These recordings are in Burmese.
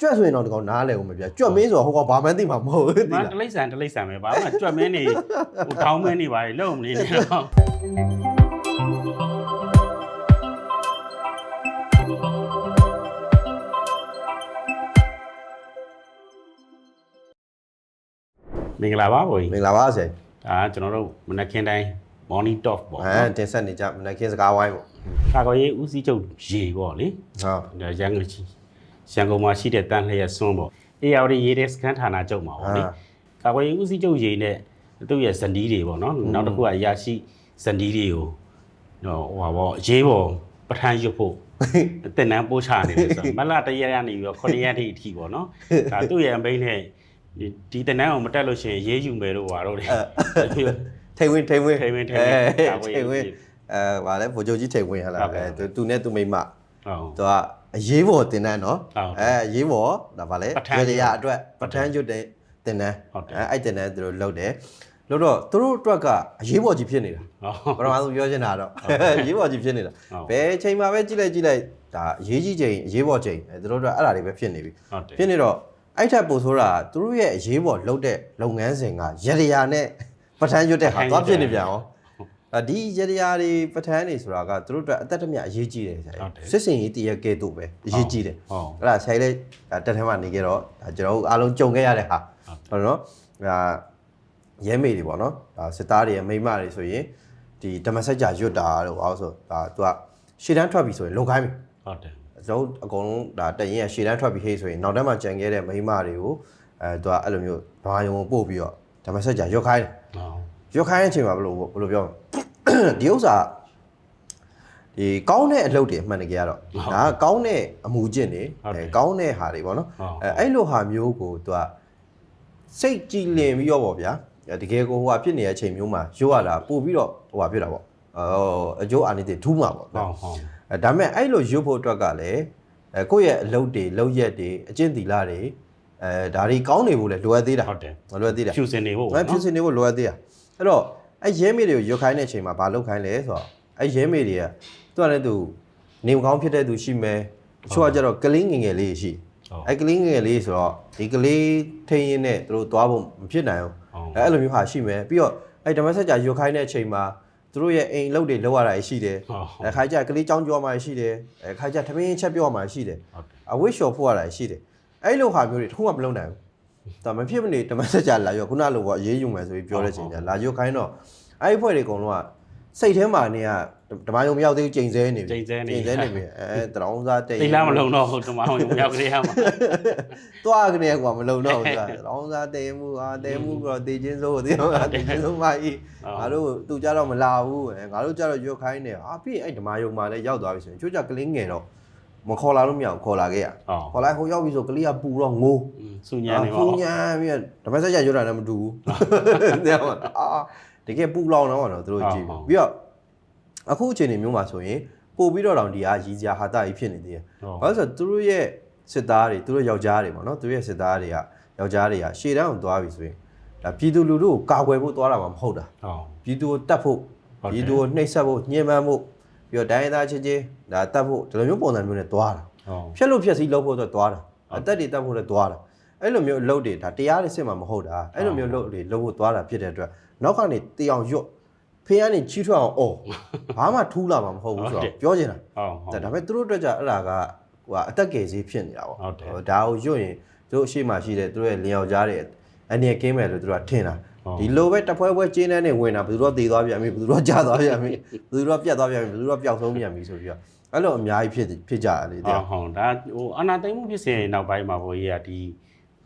ကြွက်ဆိုရင်တော့ဒီကောင်နားလဲဦးမပြကြွက်မင်းဆိုတော့ဟိုကောင်ဘာမှန်းသိမှာမဟုတ်ဘူးသိမလားတလိမ့်ဆန်တလိမ့်ဆန်ပဲဘာမှကြွက်မင်းနေဟိုထောင်းမင်းနေပါလေလုံးမနေနဲ့တော့မင်္ဂလာပါဘိုးကြီးမင်္ဂလာပါဆရာဒါကျွန်တော်တို့မနက်ခင်းတိုင်း morning talk ပေါ့အဲနော်တင်ဆက်နေကြမနက်ခင်းစကားဝိုင်းပေါ့ကာကွယ်ရေးဦးစီးချုပ်ရေပေါ့လေဟုတ်ဒါရန်ကုန်ရှိ ရန်ကုန်မှာရှိတဲ့တန်လျက်စွန်းပေါ့အေယာဝတီရေတဲ့စခန်းဌာနချုပ်မှာပေါ့လေအာကာကွယ်ရေးဦးစီးချုပ်ရေနဲ့သူ့ရဲ့ဇနီးတွေပေါ့နော်နောက်တစ်ခုကအရာရှိဇနီးတွေကိုဟိုဟိုပါပေါ့အရေးပေါ်ပထမ်းရွတ်ဖို့တင်နန်းပို့ချနေတယ်ဆိုတော့မလတရက်ရနေပြီးတော့9ရက်ထိအထိပေါ့နော်ဒါသူ့ရဲ့အမိန့်နဲ့ဒီဒီတင်နန်းကိုမတက်လို့ရှိရင်ရေးယူမယ်လို့ပါတော့တယ်ထိန်ဝင်ထိန်ဝင်ထိန်ဝင်ထိန်ဝင်အဲကာကွယ်ရေးထိန်ဝင်အဲဗာလဲဗိုလ်ချုပ်ကြီးထိန်ဝင်ဟလာဟုတ်ကဲ့အဲသူသူနဲ့သူမိမဟုတ်သူက အရေးပေါ်တင်တန်းနော်ဟုတ်အဲအရေးပေါ်ဒါဗာလဲပဋ္ဌာန်းရေရအတွက်ပဋ္ဌာန်းကျွတ်တဲ့တင်တန်းဟုတ်တယ်အဲအဲ့တင်တန်းသူတို့လုပ်တယ်လို့တော့သူတို့အတွက်ကအရေးပေါ်ကြီးဖြစ်နေတာဟုတ်ပထမဆုံးပြောချင်တာတော့ရေးပေါ်ကြီးဖြစ်နေတာဟုတ်ဘယ်ချိန်မှာပဲကြည့်လိုက်ကြည့်လိုက်ဒါအရေးကြီးချိန်အရေးပေါ်ချိန်အဲသူတို့တို့အဲ့ဒါတွေပဲဖြစ်နေပြီဟုတ်တယ်ဖြစ်နေတော့အဲ့ထက်ပိုဆိုးတာသူတို့ရဲ့အရေးပေါ်လှုပ်တဲ့လုပ်ငန်းစဉ်ကရရယာနဲ့ပဋ္ဌာန်းရွတ်တဲ့ဟာသွားဖြစ်နေပြန်အောင် အဒီရရယာတွေပဋ္ဌာန်းတွေဆိုတာကသူတို့အတွက်အသက်တမျှအရေးကြီးတယ်ဆရာဟုတ်တယ်စစ်စင်ရေးတရကဲတို့ပဲအရေးကြီးတယ်ဟုတ်အဲ့ဒါဆရာကြီးလည်းဒါတက်ထဲမှာနေကြတော့ဒါကျွန်တော်တို့အားလုံးကြုံခဲ့ရတဲ့ဟာဟုတ်နော်ဒါရဲမေတွေပေါ့နော်ဒါစစ်သားတွေရဲ့မိန်းမတွေဆိုရင်ဒီဓမ္မစကြာရွတ်တာလို့အောက်ဆိုဒါသူကရှေ့တန်းထွက်ပြီဆိုရင်လုံခိုင်းပြီဟုတ်တယ်ကျွန်တော်တို့အကုန်လုံးဒါတရင်ရရှေ့တန်းထွက်ပြီးဟေးဆိုရင်နောက်တန်းမှာကြံခဲ့တဲ့မိန်းမတွေကိုအဲသူကအဲ့လိုမျိုးဘာယုံကိုပို့ပြီးတော့ဓမ္မစကြာရွတ်ခိုင်းတယ်ဟုတ်ရွတ်ခိုင်းတဲ့အချိန်မှာဘယ်လိုဘယ်လိုပြောမလဲ ဒီဥစ္စာဒီကောင်းတဲ့အလုပ်တွေအမှန်တကယ်ကတော့ဒါကကောင်းတဲ့အမှုကျင့်တွေအဲကောင်းတဲ့ဟာတွေပေါ့နော်ဟုတ်အဲအဲ့လိုဟာမျိုးကိုသူကစိတ်ကြည်လင်ပြီးတော့ပေါ့ဗျာအဲတကယ်ကိုဟိုဟာဖြစ်နေတဲ့အချိန်မျိုးမှာရွတ်ရတာပို့ပြီးတော့ဟိုဟာဖြစ်တာပေါ့အော်အကျိုးအာနိသင်ထူးမှာပေါ့ဟုတ်ဟုတ်အဲဒါပေမဲ့အဲ့လိုရွတ်ဖို့အတွက်ကလည်းအဲကိုယ့်ရဲ့အလုပ်တွေလုပ်ရက်တွေအကျင့်သီလတွေအဲဒါတွေကောင်းနေဖို့လည်းလိုအပ်သေးတာဟုတ်တယ်မလိုအပ်သေးတာဖြူစင်နေဖို့ငါဖြစ်စင်နေဖို့လိုအပ်သေးတာအဲ့တော့ အဲ့ရဲမေတွေကိုရွတ်ခိုင်းတဲ့အချိန်မှာဘာလုပ်ခိုင်းလဲဆိုတော့အဲ့ရဲမေတွေကသူကလည်းသူနေမကောင်းဖြစ်တဲ့သူရှိမယ်တချို့ကကြတော့ကလေးငယ်ငယ်လေးရှိဟုတ်အဲ့ကလေးငယ်ငယ်လေးဆိုတော့ဒီကလေးထိန်းရင်းနဲ့သူတို့သွားဖို့မဖြစ်နိုင်ဘူးဟုတ်အဲ့အဲ့လိုမျိုးဟာရှိမယ်ပြီးတော့အဲ့ဓမ္မစကြာရွတ်ခိုင်းတဲ့အချိန်မှာသူတို့ရဲ့အိမ်လုပ်တွေလောက်ရတာရှိတယ်ဟုတ်ဟုတ်အခါကျကလေးကြောင်းကြောမှရှိတယ်အခါကျသမင်းချက်ပြောမှရှိတယ်ဟုတ်တယ်အဝိရှော်ဖို့ရတာရှိတယ်အဲ့လိုဟာမျိုးတွေတစ်ခုမှမလုပ်နိုင်ဘူး ဒါမဖြစ်မနေဓမ္မစကြာလာရောခုနလိုပေါ့အေးအေးယူမယ်ဆိုပြီးပြောတဲ့ချိန်ကျလာရွတ်ခိုင်းတော့အဲ့ဒီဖွဲ့တွေအကုန်လုံးကစိတ်ထဲမှာနေကဓမ္မယုံမရောက်သေးဘူးချိန်ဆဲနေပြီချိန်ဆဲနေချိန်ဆဲနေပြီအဲတရောင်းစားတိတ်တိတ်လားမလုံတော့ဟုတ်တမအောင်ရောက်ကြရမှာသွားကနေကွာမလုံတော့ဘူးဆိုတာတရောင်းစားတိတ်မှုအာတိတ်မှုကတော့တေချင်းစိုးတေးမှာတေချင်းစိုးမကြီးငါတို့သူကြတော့မလာဘူးငါတို့ကြတော့ရွတ်ခိုင်းတယ်အာပြီးအဲ့ဓမ္မယုံမှာလည်းရောက်သွားပြီဆိုရင်ချို့ကြကလေးငယ်တော့ မခေါ်လာလို့မရဘူးခေါ်လာခဲ့ရဟုတ်ခေါ်လိုက်ဟိုရောက်ပြီဆိုကလေးကပူတော့ငိုးစူညံနေပါဖုန်ဘောညာပြီးတော့ဓမ္မစကြာရွတ်တာလည်းမတူဘူးတဲ့မှာအာတကယ်ပူလောင်တော့တော့သူတို့ကြည့်ပြီးပြီးတော့အခုအချိန်နေမျိုးမှာဆိုရင်ပို့ပြီးတော့တောင်ဒီအားရီစရာဟာတာကြီးဖြစ်နေသေးတယ်ဟုတ်ဘာလို့လဲဆိုတော့သူတို့ရဲ့စစ်သားတွေသူတို့ယောက်ျားတွေပေါ့နော်သူတို့ရဲ့စစ်သားတွေကယောက်ျားတွေကရှေ့တန်းကိုသွားပြီဆိုရင်ဒါပြည်သူလူထုကိုကာကွယ်ဖို့သွားတာမှမဟုတ်တာဟုတ်ပြည်သူကိုတတ်ဖို့ဟုတ်တယ်ပြည်သူကိုနှိပ်စက်ဖို့ညှဉ်းပန်းဖို့ ပြီးတော့ဒိုင်းရသားချင်းချင်းဒါတတ်ဖို့ဒီလိုမျိုးပုံစံမျိုးနဲ့သွားတာဟုတ်ဖြက်လို့ဖြက်စီးလုပ်ဖို့အတွက်သွားတာအသက်တွေတတ်ဖို့လည်းသွားတာအဲ့လိုမျိုးအလုပ်တွေဒါတရားတွေစစ်မှာမဟုတ်တာအဲ့လိုမျိုးလုပ်တွေလုပ်ဖို့သွားတာဖြစ်တဲ့အတွက်နောက်ကနေတေအောင်ရွတ်ဖေးကနေချီးထွက်အောင်အော်ဘာမှထူးလာမှာမဟုတ်ဘူးဆိုတော့ပြောချင်တာဟုတ်ဟုတ်ဒါပေမဲ့သူတို့အတွက်ကြအဲ့ဒါကဟိုကအသက်ငယ်စေးဖြစ်နေတာပေါ့ဟုတ်တယ်ဟိုဒါကိုရွတ်ရင်သူတို့အရှိမှရှိတဲ့သူတို့ရဲ့လင်ယောက်ျားတွေအနေနဲ့ကင်းမယ်လို့သူတို့ကထင်တာဟုတ် ဒီလိုပဲတဖွဲဖွဲကျင်းတဲ့နဲ့ဝင်တာဘယ်သူတော့တည်သွားပြန်ပြီဘယ်သူတော့ကြာသွားပြန်ပြီဘယ်သူတော့ပြတ်သွားပြန်ပြီဘယ်သူတော့ပျောက်ဆုံးပြန်ပြီဆိုပြီးတော့အဲ့လိုအများကြီးဖြစ်ဖြစ်ကြတယ်လေဟုတ်ဟုတ်ဒါဟိုအနာသိမှုဖြစ်စဉ်နောက်ပိုင်းမှာဘိုးကြီးကဒီ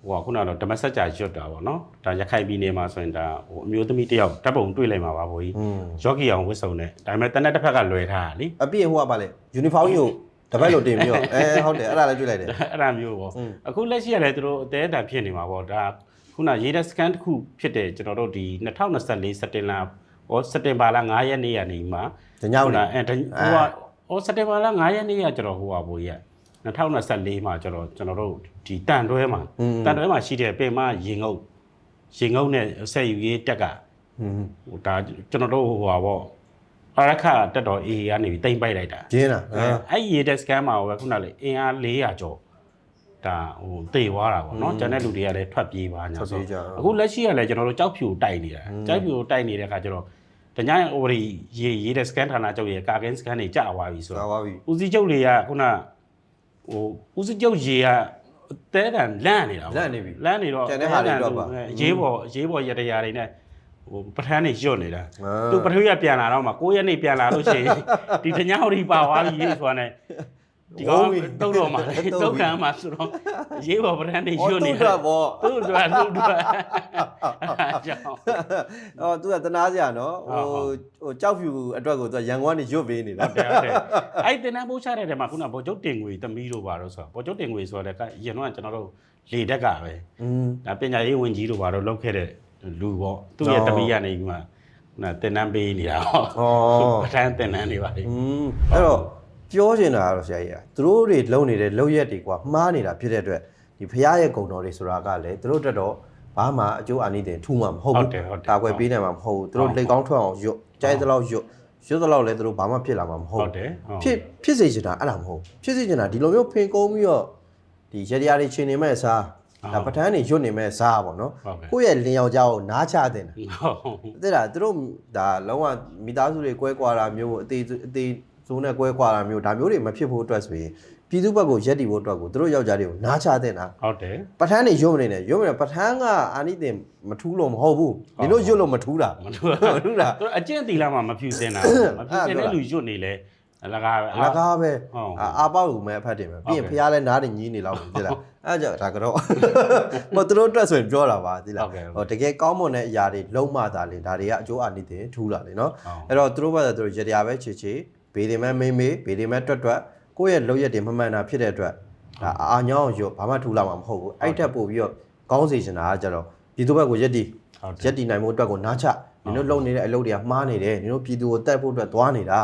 ဟိုကခုနကတော့ဓမ္မစကြာရွတ်တာပေါ့နော်ဒါရခိုင်ပြည်နယ်မှာဆိုရင်ဒါဟိုအမျိုးသမီးတယောက်တပ်ပုံတွေ့လိုက်မှာပါဘိုးကြီးယောဂီအောင်ဝတ်စုံနဲ့ဒါပေမဲ့တနက်တစ်ဖက်ကလွယ်ထားတာလीအပြည့်ဟိုကပါလေယူနီဖောင်းကြီးကိုတပတ်လိုတင်ပြီးတော့အဲဟုတ်တယ်အဲ့ဒါလည်းတွေ့လိုက်တယ်အဲ့ဒါမျိုးပေါ့အခုလက်ရှိကလည်းသူတို့အသေးအတန်ဖြစ်နေမှာပေါ့ဒါ ခုနရေဒါစကန်တစ်ခုဖြစ်တယ်ကျွန်တော်တို့ဒီ2024စက်တင်လာဩစက်တင်ဘာလ9ရက်နေ့ကနေမှညောင်းလာအဲဟိုကဩစက်တင်ဘာလ9ရက်နေ့ကကျွန်တော်ဟိုပါဘိုးရ2024မှာကျွန်တော်ကျွန်တော်တို့ဒီတန်တွဲမှာတန်တွဲမှာရှိတဲ့ပင်မရေငုပ်ရေငုပ်နဲ့ဆက်ယူရေးတက်ကဟိုဒါကျွန်တော်တို့ဟိုပါပေါ့အရခတက်တော် AA ကနေပြီးတိမ့်ပိုက်လိုက်တာကျင်းလားအဲအဲ့ရေတက်စကန်မှာဟိုပဲခုနလေအင်အား400ကျော် ဒါဟိုတေသွားတာပေါ့နော်ကျန်တဲ့လူတွေကလည်းထွက်ပြေးပါညာဆိုအခုလက်ရှိကလည်းကျွန်တော်တို့ကြောက်ဖြူတိုက်နေတာကြောက်ဖြူတိုက်နေတဲ့အခါကျတော့တ냐ဟိုဒီရေရေးတဲ့ scan ဌာနချုပ်ရဲ့ကာကင်း scan တွေကြာသွားပြီဆိုတော့ဦးစီးချုပ်တွေကခုနဟိုဦးစီးချုပ်ရေကတဲတန်လန့်နေတာပေါ့လန့်နေပြီလန့်နေတော့ကျန်တဲ့ဟာတွေတော့ပါရေးပေါ်ရေးပေါ်ရတရားတွေနဲ့ဟိုပထန်းနေရွတ်နေတာသူပထဝီကပြန်လာတော့မှကိုယ့်ရဲ့နေပြန်လာလို့ရှိရင်ဒီတ냐ဟိုဒီပါသွားပြီဆိုတာနဲ့ ဒီကောင်တုတ်တော့မှလေတုတ်ခံမှဆိုတော့အရေးပေါ်ပထန်းနေ အော် ရွတ် သူ နေ ့ တာ တော့ဗော သူ့အတွက်သူ့အတွက်အဲကြောင့် အော်သူကတနာစရာနော် ဟု ဟို တ်ဟုတ် ဟိုကြောက်ဖြူအတွက်ကိုသူကရန်ကုန်ကနေရွတ်ပေးနေတာ ဟုတ်တယ်ဟုတ်တယ်အဲ့တင်တန်းပိုးချတဲ့တဲမှာခုနဗော်ကျုပ်တင်ငွေတမီးတို့ပါတော့ဆိုတော့ဗော်ကျုပ်တင်ငွေဆိုတော့ကရင်တော့ကျွန်တော်တို့လေတက်ကပဲ อืม ဒါပညာရေးဝန်ကြီးတို့ဘာလို့လောက်ခဲ့တဲ့လူပေါ့သူ့ရဲ့ အော် တမီးကနေပြီးမှနာတင်တန်းပေးနေတာဟော ဩ ပထန်းတင်တန်းတွေပါလေ อืมအဲ့တော့ ပြောချင်တာကတော့ဆရာကြီးကသူတို့တွေလုံနေတဲ့လုံရက်တွေကွာမှားနေတာဖြစ်တဲ့အတွက်ဒီဖရားရဲ့ဂုံတော်တွေဆိုတာကလည်းသူတို့တက်တော့ဘာမှအကျိုးအာနိသင်ထူမှာမဟုတ်ဟုတ်ဘူးတယ်ဟုတ်တယ်တာကွယ်ပေးနိုင်မှာမဟုတ်ဘူးသူတို့ဟုတ်လက်ကောင်းထွက်အောင်ရွတ်ကြိုက်သလောက်ရွတ်ရွတ်သလောက်လည်းသူတို့ဘာမှဖြစ်လာမှာမဟုတ်ဟုတ်ဘူးတယ်ဟုတ်ဖြစ်ဖြစ်စေချင်တာအဲ့ဒါမဟုတ်ဘူးဖြစ်စေချင်တာဒီလိုမျိုးဖင်ကုန်းပြီးတော့ဒီရတရားတွေချင်းနေမဲ့စားဟုတ်ဒါပဋ္ဌာန်းတွေရွတ်နေမဲ့စားပေါ့နော်ဟုတ်ကဲ့ကိုယ့်ရဲ့လင်ယောက်ျားကိုနားချတင်တာဟုတ်တဲ့လားသူတို့ဒါလုံးဝမိသားစုတွေကွဲကွာတာမျိုးအသေးအသေး ဇုံးနဲ့ကွဲကွာတာမျိုးဒါမျိုးတွေမဖြစ်ဖို့အတွက်ဆိုရင်ပြည်သူဘက်ကိုရက်တီဖို့အတွက်ကိုသူတို့ယောက်ျားတွေကိုနားချတင်တာဟုတ်တယ်ပဋ္ဌာန်းတွေရွတ်မနေနဲ့ရွတ်မနေပဋ္ဌာန်းကအာနိသင်မထူးလို့မဟုတ်ဘူးဒီလိုရွတ်လို့မထူးတာမထူးမထူးတာသူအကျင့်တီလာမှမဖြူစင်တာမဖြူစင်တဲ့လူရွတ်နေလဲအလကားပဲအလကားပဲဟုတ်အာအာပေါက်ကူမဲ့အဖတ်တယ်ပဲပြီးရင်ဟုတ်ကဲ့ဖះလဲနားတင်ညီးနေလောက်ပြီသိလားအဲ့ကြောင့်ဒါကတော့မသူတို့အတွက်ဆိုရင်ပြောတာပါသိလားဟုတ်ကဲ့ဟိုတကယ်ကောင်းမွန်တဲ့အရာတွေလုံးမသာလေဒါတွေကအကျိုးအာနိသင်ထူးလာလေနော်ဟုတ်အဲ့တော့သူတို့ဘာသာသူတို့ရတရားပဲချေချေ ဘေးတွေမဲ့မိမ့်မေးဘေးတွေမဲ့တွတ်တွတ်ကိုယ့်ရဲ့လောက်ရက်တွေမမှန်တာဖြစ်တဲ့အတွက်ဒါအာညောင်းရွတ်ဘာမှထူလာမှာမဟုတ်ဘူးအဲ့ထက်ပို့ပြီးတော့ကောင်းစေချင်တာကကြတော့ပြည်သူဘက်ကိုရက်တီဟုတ်တယ်ရက်တီနိုင်မှုအတွက်ကိုနားချနင်တို့လုံနေတဲ့အလုပ်တွေကမှားနေတယ်နင်တို့ပြည်သူကိုတက်ဖို့အတွက်သွားနေတာ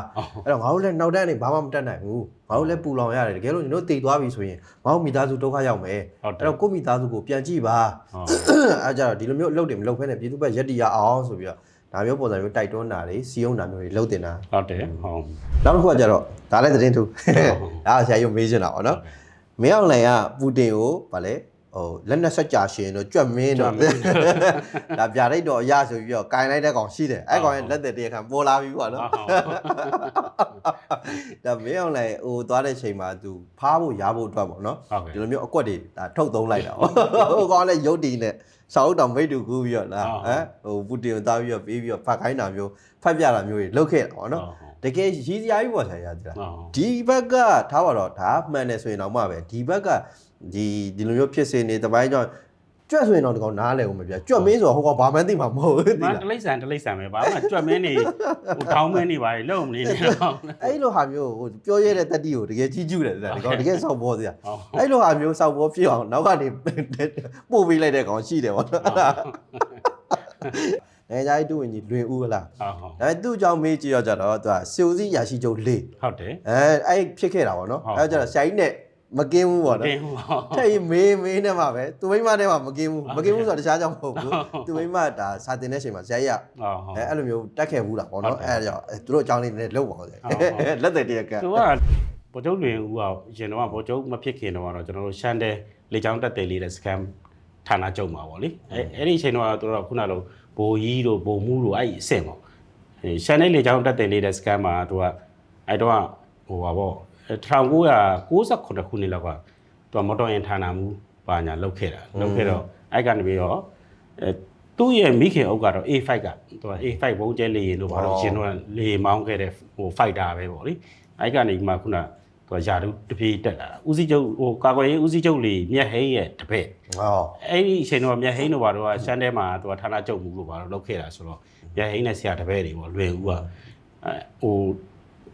အဲ့တော့ငါတို့လည်းနောက်တန်းနေဘာမှမတက်နိုင်ဘူးငါတို့လည်းပူလောင်ရတယ်တကယ်လို့ညီတို့တည်သွားပြီဆိုရင်ငါတို့မိသားစုဒုက္ခရောက်မယ်ဟုတ်တယ်အဲ့တော့ကိုယ့်မိသားစုကိုပြန်ကြည့်ပါဟုတ်အဲ့ကြတော့ဒီလိုမျိုးအလုပ်တွေမလုပ်ဖဲနဲ့ပြည်သူဘက်ရက်တီရအောင်ဆိုပြီးတော့ ဒါမျိုးပုံစံမျိုးတိုက်တွန်းတာတွေစီယုံတာမျိုးတွေလုပ်တင်တာဟုတ်တယ်ဟုတ်နောက်တစ်ခုကကြတော့ဒါလည်းသတင်းထူဒါဆရာရုံမေးချင်တာပေါ့နော်မင်းအောင်လှိုင်ကပူတင်ကိုဗာလဲ ဟိုလက်နက်ဆက်ကြရှင်တို့ကြွက်မင်းတို့ဒါပြလိုက်တော့အရဆိုပြီးတော့ကင်လိုက်တဲ့ကောင်ရှိတယ်အဲ့ကောင်ရဲ့လက်သက်တရခံပေါ်လာပြီပေါ့နော်ဒါမင်းအောင်လည်းဟိုသွားတဲ့ချိန်မှာ तू ဖားဖို့ရဖို့အတွက်ပေါ့နော်ဟုတ်ကဲ့ဒီလိုမျိုးအကွက်တွေဒါထုတ်သုံးလိုက်တာပေါ့ဟိုကောင်လည်းရုပ်တည်နဲ့စာအုပ်တောင်မိတ်တူကူးပြီးတော့လားဟုတ်ဟမ်ဟိုပူတင်ကိုသားပြီးတော့ပေးပြီးတော့ဖတ်ခိုင်းတာမျိုးဖတ်ပြတာမျိုးတွေလုပ်ခဲ့တာပေါ့နော်တကယ်ရည်စရာကြီးပေါ့ဆရာကြီးလားဟုတ်ဒီဘက်ကထားပါတော့ဒါမှန်တယ်ဆိုရင်တော့မှပဲဒီဘက်က ဒီဒီလိုမျိုးဖြစ်စေနေတပိုင်းကြောင့်ကြွက်ဆိုရင်တော့ဒီကောင်နားလဲဦးမပြကြွက်မင်းဆိုတော့ဟိုကောင်ဘာမှန်းသိမှာမဟုတ်ဘူးသိမလားတလိမ့်ဆန်တလိမ့်ဆန်ပဲဘာမှကြွက်မင်းနေဟိုထောင်းမင်းနေပါလေလုံမနေနဲ့တော့အဲ့လိုဟာမျိုးဟိုပြောရတဲ့တက်တီကိုတကယ်ကြီးကျူးတယ်တဲ့ဒီကောင်တကယ်ဆောက်ပေါ်စရာဟုတ်အဲ့လိုဟာမျိုးစောက်ပေါ်ဖြစ်အောင်နောက်ကနေပို့ပေးလိုက်တဲ့ကောင်ရှိတယ်ဗောနော်အဲ့ဒါနိုင်ငံခြားရေးတူဝင်ကြီးလွင်ဦးဟလားဟုတ်အဲသူ့အကြောင်းမေးကြည့်တော့ကြတော့သူကစီဦးစီးရာရှိချုပ်လေးဟုတ်တယ်အဲအဲ့ဖြစ်ခဲ့တာဗောနော်ဟုတ်အဲဒါကြတော့ရှိုင်းနဲ့ မကင်းဘူးဗောနော်တင်ဟောထက်ရင်မေးမေးနဲ့မှပဲသူမိမနဲ့မှမကင်းဘူးမကင်းဘူးဆိုတော့တခြားကြောင့်မဟုတ်ဘူးသူမိမဒါစာတင်တဲ့အချိန်မှာဇက်ရဟုတ်ဟုတ်အဲအဲ့လိုမျိုးတက်ခဲ့ဘူးတာဗောနော်ဟုတ်တယ်အဲ့ဒါကြောင့်အဲသူတို့အကြောင်းလေးနည်းနည်းလောက်ပါဦးစေဟုတ်ဟုတ်လက်သက်တရကသူကဗိုလ်ချုပ်လွင်ဦးကရင်တော့ဗိုလ်ချုပ်မဖြစ်ခင်တော့ကတော့ကျွန်တော်တို့ရှမ်းတဲလေချောင်းတက်တယ်လေးတဲ့ scam ဌာနချုပ်မှာပေါ့လေအဲအဲ့ဒီအချိန်တော့တို့တော့ခုနလိုဘိုလ်ကြီးတို့ဘိုလ်မှုတို့အဲ့ဒီအဆင့်ပေါ့အဲရှမ်းတဲလေချောင်းတက်တယ်လေးတဲ့ scam မှာသူကအဲ့တော့ဟိုပါပေါ့ 1998ခုနှစ်လောက်ကသူကမော်တော်ယာဉ်ဌာနမှုပါညာလောက်ခဲ့တာလောက်ခဲ့တော့အဲ့ကနေပြီးတော့အဲသူ့ရဲ့မိခင်အုပ်ကတော့ A5 ကသူက A5 ဘုံကျဲလေရင်တို့ဘာလို့ရှင်တို့ကလေမောင်းခဲ့တဲ့ဟို fighter ပဲပေါ့လေအဲ့ကနေမှခုနသူကယာတုတပြေးတက်လာတာဦးစီးချုပ်ဟိုကာကွယ်ရေးဦးစီးချုပ်လေမြက်ဟိန်းရဲ့တပည့်ဟောအဲ့ဒီအချိန်တော့မြက်ဟိန်းတို့ဘာလို့ကရှမ်းထဲမှာသူကဌာနချုပ်မှုလို့ဘာလို့လုပ်ခဲ့တာဆိုတော့မြက်ဟိန်းနဲ့ဆရာတပည့်တွေပေါ့လွယ်ဦးကအဲဟို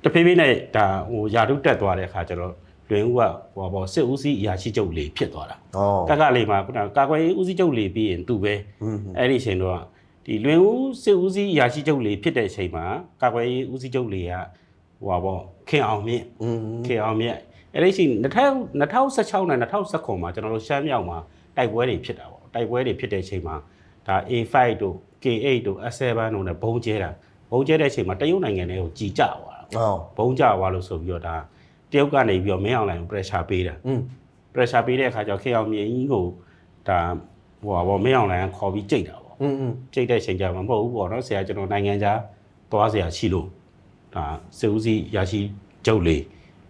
တဖေးဖေးနဲ့ဒါဟိုယာတုတက်သွားတဲ့အခါကျတော့လွင်ဦးကဟိုပေါ့စစ်ဦးစီးအရာရှိချုပ်လေဖြစ်သွားတာကကလေးမှာခုနကာကွယ်ရေးဦးစီးချုပ်လေပြီးရင်သူပဲအဲ့ဒီအချိန်တော့ဒီလွင်ဦးစစ်ဦးစီးအရာရှိချုပ်လေဖြစ်တဲ့အချိန်မှာကာကွယ်ရေးဦးစီးချုပ်လေကဟိုပေါ့ခင်အောင်မြင့်ခင်အောင်မြင့်အဲ့ဒီအချိန်2016နဲ့2019မှာကျွန်တော်တို့ရှမ်းမြောက်မှာတိုက်ပွဲတွေဖြစ်တာပေါ့တိုက်ပွဲတွေဖြစ်တဲ့အချိန်မှာဒါ A5 တို့ K8 တို့ S7 တို့နဲ့ဘုံကျဲတာဘုံကျဲတဲ့အချိန်မှာတရုတ်နိုင်ငံတွေကိုကြီးကြပါ ဘုံကြွားလို့ဆိုပြီးတော့ဒါတရုတ်ကနေပြီးတော့မင်းအောင်လိုင်းကို pressure ပေးတာ။ pressure ပေးတဲ့အခါကျတော့ခေအောင်မြင်းကြီးကိုဒါဟိုပါဗောမင်းအောင်လိုင်းကခေါ်ပြီးကြိတ်တာဗော။ကြိတ်တဲ့ချိန်ကြမှာမဟုတ်ဘူးဗောနော်ဆရာကျွန်တော်နိုင်ငံခြားသွားဆရာရှိလို့ဒါစေဦးစီရရှိကျုပ်လေး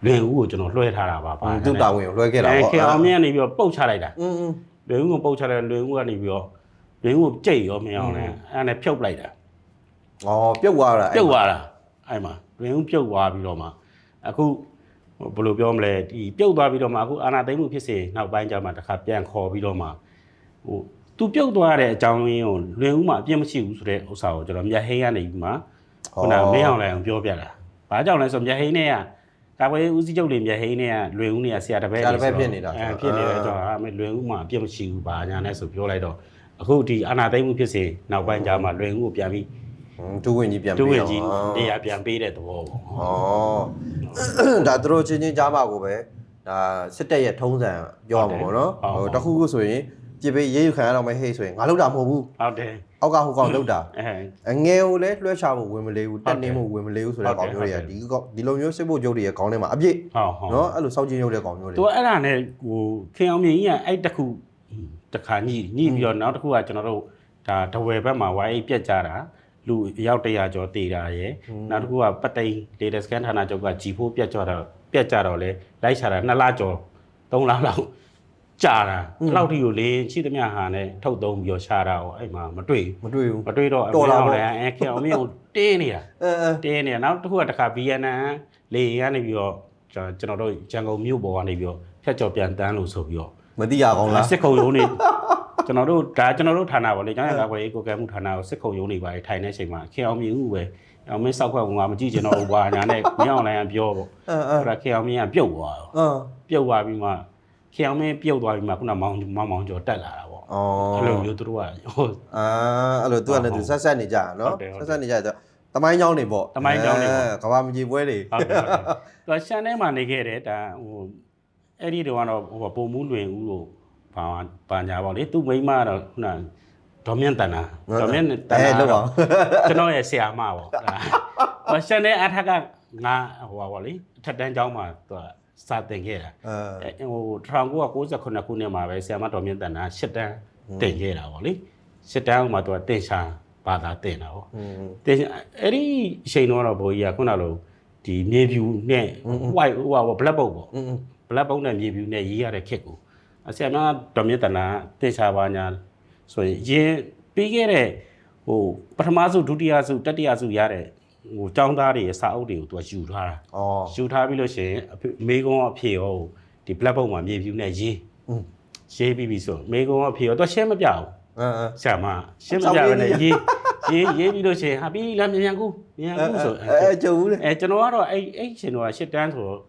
လွင်ဦးကိုကျွန်တော်လွှဲထားတာပါပါသူတာဝန်ကိုလွှဲခဲ့တာပေါ့ခေအောင်မြင်းကနေပြီးတော့ပုတ်ချလိုက်တာอืมလွင်ဦးကိုပုတ်ချလိုက်လွင်ဦးကနေပြီးတော့လွင်ဦးကိုကြိတ်ရောမင်းအောင်လဲအဲ့ဒါနဲ့ဖြုတ်လိုက်တာဩပြုတ်သွားတာပြုတ်သွားတာအဲ့မှာ တွင်ဦးပြုတ်သွားပြီးတော့မှအခုဘယ်လိုပြောမလဲဒီပြုတ်သွားပြီးတော့မှအခုအာနာသိမ့်မှုဖြစ်စေနောက်ပိုင်းကျမှတစ်ခါပြန်ခေါ်ပြီးတော့မှဟိုသူပြုတ်သွားတဲ့အကြောင်းရင်းကိုလွင်ဦးမှာအပြစ်မရှိဘူးဆိုတဲ့ဥစ္စာကိုကျွန်တော်မြတ်ဟိန်းကနေပြီးမှခုနမင်းအောင်လည်းအောင်ပြောပြတာဘာကြောင့်လဲဆိုမြတ်ဟိန်းနဲ့ကကာကွယ်ဦးစီးချုပ်တွေမြတ်ဟိန်းနဲ့ကလွင်ဦးနဲ့ကဆရာတပည့်အဲဖြစ်နေတယ်ဆိုတော့အမေလွင်ဦးမှာအပြစ်မရှိဘူးဘာညာလဲဆိုပြောလိုက်တော့အခုဒီအာနာသိမ့်မှုဖြစ်စေနောက်ပိုင်းကျမှလွင်ဦးကိုပြန်ပြီး ဒူဝင်ကြီးပြန်တူပြီးဝင်တော့ကြီးတရားပြန်ပေးတဲ့သဘောပေါ့ဩဒါသူတို့ချင်းချင်းကြားမှာကိုပဲဒါစစ်တပ်ရဲ့ထုံးစံပြောရမှာပေါ့နော်ဟိုတခုခုဆိုရင်ပြစ်ပေးရေးယူခံရတော့မယ်ဟေ့ဆိုရင်ငါလောက်တာမဟုတ်ဘူးဟုတ်တယ်အောက်ကဟိုကောင်လောက်တာအဲအငယ်ကိုလည်းလွှဲချဖို့ဝင်မလေးဘူးတက်နေမှုဝင်မလေးဘူးဆိုတဲ့ကောင်မျိုးတွေကဒီကောင်ဒီလိုမျိုးစစ်ဖို့ကြုတ်တွေရဲ့ခေါင်းထဲမှာအပြည့်ဟုတ်ဟုတ်နော်အဲ့လိုစောက်ချင်းရုပ်တဲ့ကောင်မျိုးတွေသူအဲ့ဒါနဲ့ဟိုခင်အောင်မြင်ကြီးကအဲ့တစ်ခုတစ်ခါညှိညှိပြီးတော့နောက်တစ်ခုကကျွန်တော်တို့ဒါတဝယ်ဘက်မှာ YA ပြက်ကြတာ လူအယောက်100ကျော်တည်တာရယ်နောက်တစ်ခုကပတိန် data scan ဌာနချုပ်က G4 ပြက်ကြတော့ပြက်ကြတော့လေလိုက်ချတာ2လကျော်3လလောက်ကြာတာအဲ့လောက်ထိကိုလေရှိသမျှဟာနဲ့ထုတ်သုံးပြီးတော့ရှာတာဟောအဲ့မှာမတွေ့မတွေ့ဘူးမတွေ့တော့အမေအောင်လည်းအဲခင်အောင်မြင်ကိုတင်းနေတာအဲအဲတင်းနေနောက်တစ်ခုကတစ်ခါ BNN လေယာဉ်ကနေပြီးတော့ကျွန်ကျွန်တော်တို့ရန်ကုန်မြို့ပေါ်ကနေပြီးတော့ဖြတ်ကျော်ပြန်တန်းလို့ဆိုပြီးတော့မသိရကောင်းလားစစ်ခုံရုံးနေ ကျွန်တော်တို့ဒါကျွန်တော်တို့ဌာနပေါ့လေကျောင်းရကာကွယ်ရေးကိုကဲမှုဌာနကိုစစ်ခုံရုံးနေပါလေထိုင်တဲ့အချိန်မှာခင်အောင်မြင်ဦးပဲအောင်မင်းစောက်ခွက်ကမကြည့်ချင်တော့ဘူးကွာညာနဲ့မင်းအောင်လိုင်းကပြောပေါ့အဲအဲအဲ့ဒါခင်အောင်မြင်ကပြုတ်သွားတော့အင်းပြုတ်သွားပြီးမှခင်အောင်မင်းပြုတ်သွားပြီးမှခုနမောင်မောင်မောင်ကျော်တက်လာတာပေါ့အော်အဲ့လိုမျိုးသူတို့ကဟိုအာအဲ့လိုသူကလည်းသူဆက်ဆက်နေကြတာနော်ဟုတ်တယ်ဟုတ်တယ်ဆက်ဆက်နေကြတယ်တမိုင်းချောင်းနေပေါ့သမိုင်းကြောင်းတွေပေါ့အဲကဘာမကြီးပွဲတွေဟုတ်တယ်ဟုတ်တယ်သူကရှမ်းထဲမှာနေခဲ့တယ်ဒါဟိုအဲ့ဒီတော့ကတော့ဟိုပုံမှုလွင်ဦးလို့ ဘာဘာညာပေါ့လေသူ့မိန်းမကတော့ခုနဒေါ်မြင့်တန်တာဒေါ်မြင့်တန်တာကျွန်တော်ရဲ့ဆရာမပေါ့မရှင်တဲ့အထက်ကငါဟိုပါပေါ့လေထက်တန်းကျောင်းမှာသူကစတင်ခဲ့တာအဲဟို1998ခုနှစ်မှာပဲဆရာမတော်မြင့်တန်တာ၈တန်းတင်ခဲ့တာပေါ့လေ၈တန်းမှာသူကတင်ရှာဘာသာတင်တာပေါ့တင်အဲ့ဒီအချိန်တော့ဘိုးကြီးကခုနလိုဒီမြေဖြူနဲ့ white ဟိုပါပေါ့ black ပုတ်ပေါ့ black ပုတ်နဲ့မြေဖြူနဲ့ရေးရတဲ့ခက်ကို အဆရာမဒေါ်မြင့်တနာတေချာပါညာဆိုရင်အရင်ပြီးခဲ့တဲ့ဟိုပထမစုဒုတိယစုတတိယစုရတဲ့ဟိုចောင်းသားတွေရဲ့စာအုပ်တွေကိုသူကယူထားတာ။အော်ယူထားပြီးလို့ရှိရင်အဖေမိကုံအဖေရောဒီ black book မှာမြေဖြူနဲ့ရေး။ရေးပြီးပြီဆိုမိကုံအဖေရောသူရှင်းမပြဘူး။အင်းဆရာမရှင်းမပြဘဲနဲ့ရေးရေးရေးပြီးလို့ရှိရင်ဟာပြီးလာမြန်မြန်ကူမြန်မြန်ကူဆိုအဲကြုံဘူးလေ။အဲကျွန်တော်ကတော့အဲ့အဲ့ရှင်တော့ရှစ်တန်းဆိုတော့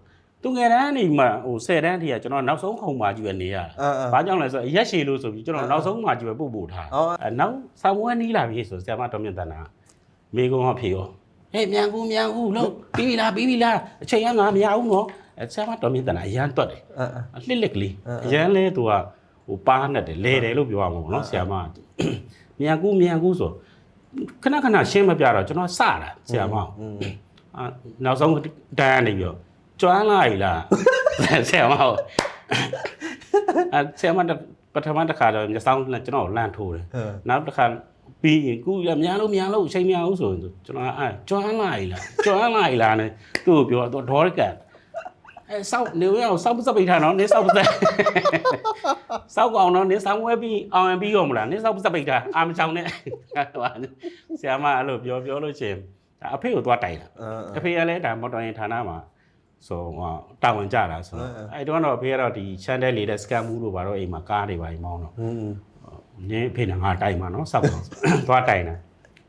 သူငယ်တန်းနေမှဟို10တန်းတည်းကကျွန်တော်နောက်ဆုံးခုံပါကြီးပဲနေရတာအဲအဲဘာကြောင့်လဲဆိုတော့ရက်ရှည်လို့ဆိုပြီးကျွန်တော်နောက်ဆုံးမှကြီးပဲပို့ပို့ထားအော်အဲနောက်ဆောင်းဝဲနီးလာပြီဆိုဆရာမတော်မြင့်တန်းတာမိကုန်းကဖေရောဟေးမြန်ကူမြန်ကူလို့ပြီးပြီလားပြီးပြီလားအချိန်ကငါမရဘူးနော်အဲဆရာမတော်မြင့်တန်းတာအရန်တွတ်တယ်အဲအဲအလှစ်လက်ကလေးအဲအဲအရန်လဲသူကဟိုပါးနဲ့တယ်လဲတယ်လို့ပြောရမှာပေါ့နော်ဆရာမကမြန်ကူမြန်ကူဆိုခဏခဏရှင်းမပြတော့ကျွန်တော်စတာဆရာမကอืมအာနောက်ဆုံးတန်းနေပြီးတော့ ကျွမ်းလာပြီလားဆရာမဟုတ်အဲဆရာမတပထမတစ်ခါတော့မျက်စောင်းနဲ့ကျွန်တော်လန့်ထိုးတယ်အဲနောက်တစ်ခါပြီးရင်ကူရမြန်လို့မြန်လို့အချိန်မြန်အောင်ဆိုရင်ကျွန်တော်အဲကျွမ်းလာပြီလားကျွမ်းလာပြီလားနဲ့သူ့ကိုပြောတော့ဒေါ်ရကန်အဲစောက်နေရအောင်စောက်ပစပိတ်ထားနော်နေစောက်ပစစောက်ကောင်နော်နေဆောင်ဝဲပြီးအောင်ရင်ပြီးရောမလားနေစောက်ပစပိတ်ထားအာမချောင်းနဲ့ဆရာမအဲ့လိုပြောပြောလို့ချင်းဒါအဖေကိုသွားတိုင်တာအဲအဖေကလည်းဒါမော်တော်ယာဉ်ဌာနမှာ ဆိုဟောတာဝန်ကြတာဆိုတော့အဲအဲအဲ့တော့တော့အဖေကတော့ဒီ channel လေးတဲ့ scam မှုလို့ပါတော့အိမ်မှာကားတွေပါအိမ်မောင်းတော့อืมနင်းအဖေနဲ့ငါတိုင်မှာနော်စောက်တော့သွားတိုင်တာ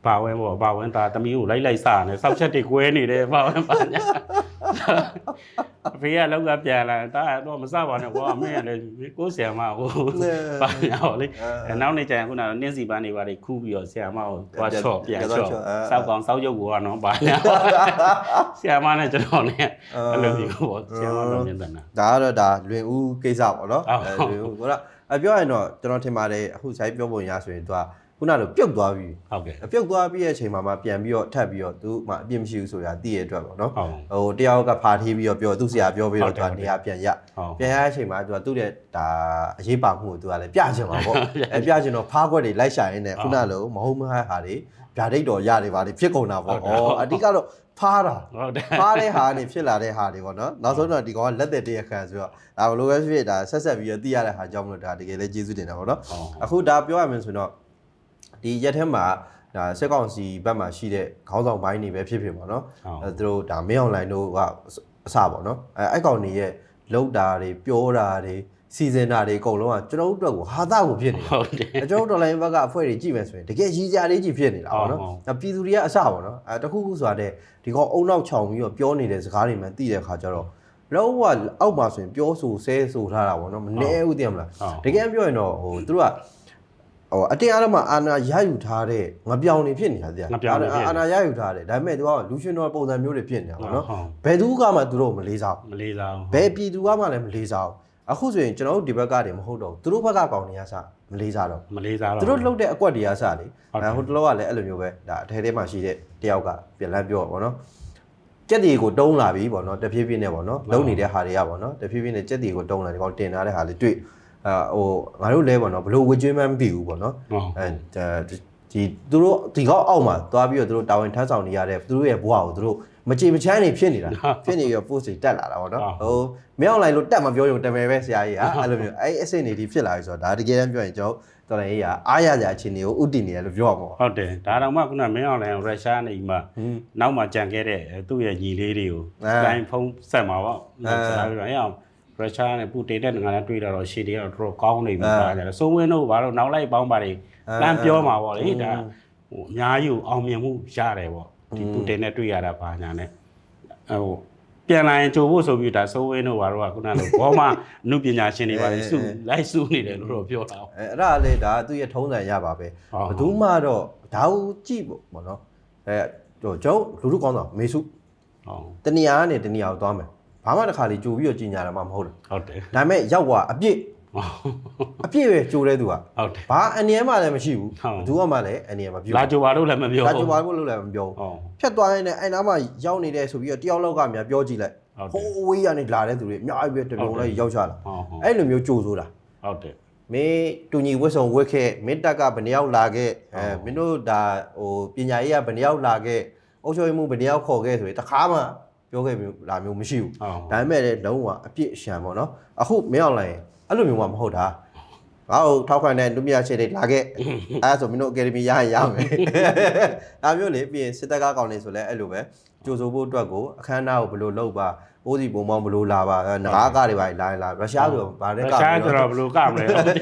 ဘာဝဲပေါ့ဘာဝဲဒါသမီးကိုလိုက်လိုက်စားနေစောက်ချက်တွေကွဲနေတယ်ဘာဝဲပါညာအ ဖေကလောက်ကပြန်လာတာတော့မစပါနဲ့ကွာမင်းကလည်းကိုယ်ဆရာမကိုပါညာဟောလေအဲနောက်နေကျရင်ခုနကနင်းစီပန်းတွေပါတွေခူးပြီးတော့ဆရာမကိုသွားချော့ပြန်ချော့စောက်ကောင်စောက်ရုပ်ကောနော်ပါညာဆရာမနဲ့ကျွန်တော်နဲ့အဲ့လိုမျိုးပေါ့ဆရာမတော့မြင်တယ်နာဒါကတော့ဒါလွင်ဦးကိစ္စပေါ့နော်ဟုတ်အဲလွင်ဦးဟိုကအပြောရရင်တော့ကျွန်တော်ထင်ပါတယ်အခုဆိုင်ပြောပုံရဆိုရင်သူက ခုနလိုပြုတ်သွားပြီဟုတ်ကဲ့ပြုတ်သွားပြီးတဲ့အချိန်မှာမှပြန်ပြီးတော့ထပ်ပြီးတော့သူမှအပြစ်မရှိဘူးဆိုတာသိရတဲ့အတွက်ပေါ့နော်ဟုတ်ဟိုတယောက်ကဖာထေးပြီးတော့ပြောသူ့ဆရာပြောပြီးတော့ဟုတ်သူတယ်ကနေရာပြန်ရဟုတ်ပြန်ရတဲ့အချိန်မှာသူကသူ့ရဲ့ဒါအရေးပါမှုကိုသူကလည်းပြချင်မှာပေါ့အဲပြချင်တော့ဖားခွက်တွေလိုက်ရှာရင်းနဲ့ခုနလိုမဟုတ်မဟဟာတွေဗျာဒိတ်တော်ရတယ်ပါလေဖြစ်ကုန်တာပေါ့ဟုတ်တယ်ဩအဓိကတော့ဖားတာဟုတ်တယ်ဖားတဲ့ဟာနေဖြစ်လာတဲ့ဟာတွေပေါ့နော်နောက်ဆုံးတော့ဒီကောင်ကလက်သက်တရခံဆိုတော့ဒါဘလို့ပဲဖြစ်ဖြစ်ဒါဆက်ဆက်ပြီးတော့သိရတဲ့ဟာကြောင့်မလို့ဒါတကယ်လည်းကျေးဇူးတင်တာပေါ့နော်ဟုတ်အခုဒါပြောရမယ်ဆိုတော့ ဒီရက်ထဲမှာဒါစက်ကောင်စီဘက်မှာရှိတဲ့ခေါင်းဆောင်ပိုင်းတွေပဲဖြစ်ဖြစ်ပေါ့နော်ဟုတ်အဲသူတို့ဒါမင်းအွန်လိုင်းတို့ကအစပေါ့နော်အဲအဲ့ကောင်တွေရဲ့လောက်တာတွေပြောတာတွေစီစဉ်တာတွေအကုန်လုံးကကျွန်တော်တို့အတွက်ကိုဟာသကိုဖြစ်နေတာဟုတ်တယ်အဲကျွန်တော်တို့ဒေါ်လာရင်းဘက်ကအဖွဲတွေကြည့်မယ်ဆိုရင်တကယ်ရည်ကြလေးကြီးဖြစ်နေတာပေါ့နော်ဟုတ်ဟုတ်ဒါပြည်သူတွေကအစပေါ့နော်အဲတခုခုဆိုတာတဲ့ဒီကောင်အုံနောက်ချောင်ပြီးတော့ပြောနေတဲ့စကားတွေမှသိတဲ့ခါကျတော့လုံးဝအောက်မှာဆိုရင်ပြောဆိုဆဲဆိုထားတာပေါ့နော်မနေဘူးသိရမလားဟုတ်တကယ်ပြောရင်တော့ဟိုသူတို့က ဟိုအတင်းအားလုံးအာနာရယူထားတဲ့ငပြောင်နေဖြစ်နေတာတရားငပြောင်တွေဖြစ်နေအာနာရယူထားတယ်ဒါပေမဲ့သူကလူရှင်တော်ပုံစံမျိုးတွေဖြစ်နေတာပေါ့နော်ဟုတ်ဘယ်သူကမှသူတို့ကိုမလေးစားဘူးမလေးစားဘူးဘယ်ပြည်သူကမှလည်းမလေးစားဘူးအခုဆိုရင်ကျွန်တော်တို့ဒီဘက်ကတည်းမဟုတ်တော့ဘူးသူတို့ဘက်ကကောင်တွေကစမလေးစားတော့ဘူးမလေးစားတော့သူတို့လှုပ်တဲ့အကွက်တွေကစလေဟုတ်တယ်အဲဟိုတလောကလည်းအဲ့လိုမျိုးပဲဒါအထဲထဲမှာရှိတဲ့တယောက်ကပြန်လန်းပြောပေါ့နော်ကြက်တီကိုတုံးလာပြီပေါ့နော်တဖြည်းဖြည်းနဲ့ပေါ့နော်လုံနေတဲ့ဟာတွေကပေါ့နော်တဖြည်းဖြည်းနဲ့ကြက်တီကိုတုံးလာဒီကောင်တင်ထားတဲ့ဟာလေးတွေ့ အဲဟိုငါတို့လဲပေါ့နော်ဘလို့ဝေကျွေးမှန်းမသိဘူးပေါ့နော်ဟုတ်အဲဒါဒီသူတို့ဒီကောက်အောက်မှာသွားပြီးတော့သူတို့တာဝန်ထမ်းဆောင်နေရတဲ့သူတို့ရဲ့ဘဝကိုသူတို့မကြည်မချမ်းနေဖြစ်နေတာဖြစ်နေပြီးတော့ post တွေတက်လာတာပေါ့နော်ဟိုမင်းအွန်လိုင်းလို့တက်မပြောရုံတမယ်ပဲဆရာကြီးဟာအဲ့လိုမျိုးအဲ့အစ်စ်နေဒီဖြစ်လာပြီဆိုတော့ဒါတကယ်တမ်းပြောရင်ကျွန်တော်တော်လည်းကြီးကအားရကြအချင်းတွေကိုဥတည်နေရလို့ပြောရမှာပေါ့ဟုတ်တယ်ဒါတော့မှခုနမင်းအောင်လိုင်းရုရှားနေမှဟင်းနောက်မှကြံခဲ့တဲ့သူ့ရဲ့ညီလေးတွေကိုအဲလိုင်းဖုန်းဆက်မှာပေါ့အဲဆက်ပြီးတော့အဲ့အောင် ရုရှားနဲ့ပူတင်တဲ့ငါလည်းတွေ့တော့ရှေ့တည်းကတော့တော်တော်ကောင်းနေပြီအဲပါကြတယ်စိုးဝင်းတို့ဘာလို့နောက်လိုက်ပေါင်းပါတွေအဲလမ်းပြောမှာပေါ့လေအင်းဒါဟိုအများကြီးကိုအောင်မြင်မှုရတယ်ပေါ့ဒီအင်းပူတင်နဲ့တွေ့ရတာဘာညာနဲ့ဟိုပြန်လာရင်ကြိုဖို့ဆိုပြီးဒါစိုးဝင်းတို့ဘာလို့ကခုနလိုဘောမအမှုပညာရှင်တွေပါလေစုလိုက်စုနေတယ်လို့တော့ပြောတာအဲအဲ့ဒါလေဒါသူ့ရဲ့ထုံးစံရပါပဲဟုတ်ဘယ်သူမှတော့ဒါကိုကြည့်ပေါ့ပေါ့နော်အဲဟိုကျွန်တော်လူလူကောင်းဆောင်မေစုဟုတ်တနေရာကနေတနေရာကိုသွားမယ် ဘာမှတစ်ခါလေးကြိုပြီးတော့ကြီးညာတာမှမဟုတ်ဘူးဟုတ်တယ်ဒါပေမဲ့ရောက်သွားအပြစ်အပြစ်ပဲကြိုတဲ့သူကဟုတ်တယ်ဘာအနည်းမှလည်းမရှိဘူးဟုတ်ဘယ်သူမှလည်းအနည်းမပြုလာကြိုပါလို့လည်းမပြောဒါဘူးကြိုပါလို့လည်းမပြောဘူးဟုတ်ဖြတ်သွားရင်လည်းအဲ့နားမှာရောက်နေတယ်ဆိုပြီးတော့တယောက်လောက်ကများပြောကြည့်လိုက်ဟုတ်တယ်ဟိုးဝေးရနေလာတဲ့သူတွေအများကြီးပဲတလုံးလိုက်ရောက်ချလာဟုတ်ဟုတ်အဲ့လိုမျိုးကြိုဆိုတာဟုတ်တယ်မင်းတူညီဝတ်ဆောင်ဝတ်ခဲ့မင်းတက်ကဘယ်နှယောက်လာခဲ့အဲဟုတ်မင်းတို့ဒါဟိုပညာရေးကဘယ်နှယောက်လာခဲ့အုပ်ချုပ်ရေးမှုဘယ်နှယောက်ခေါ်ခဲ့ဆိုရင်တခါမှ ပြောခဲ့မျိုးလာမျိုးမရှိဘူးဟုတ်ဒါပေမဲ့လည်းလုံးဝအပြစ်ရှံပေါ့နော်အခုမင်းအောင်လိုက်ရင်အဲ့လိုမျိုးမှမဟုတ်တာငါ့ကိုထောက်ခံတဲ့လူမြရှေ့တွေလာခဲ့အဲ့ဒါဆိုမင်းတို့အကယ်ဒမီရရင်ရမယ်ဒါမျိုးလေပြီးရင်စစ်တပ်ကကောင်းနေဆိုလဲအဲ့လိုပဲကြိုဆိုဖို့အတွက်ကိုအခမ်းအနားကိုဘယ်လိုလုပ်ပါအိုးစီပုံမောင်းဘယ်လိုလာပါအဲငကားကားတွေပါလာရင်လာရုရှားဆိုဗာတဲ့ရုကရှားဆိုတော့ဘယ်လိုကမလဲဟုတ်တယ်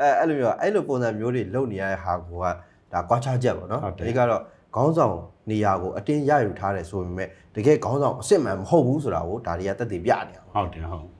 အဲအဲ့လိုမျိုးအဲ့လိုပုံစံမျိုးတွေလုပ်နေရတဲ့ဟာကဒါကွာခြားချက်ပေါ့နော်ဟုတ်တယ်ဒီကတော့ခေါင်းဆောင် နေရာကိုအတင်းရယူထားတယ်ဆိုပေမဲ့တကယ်ခေါင်းဆောင်အစ်စ်မှန်မဟုတ်ဘူးဆိုတာကိုဒါတွေကတက်တည်ပြနေတာပေါ့ဟုတ်တယ်ဟုတ်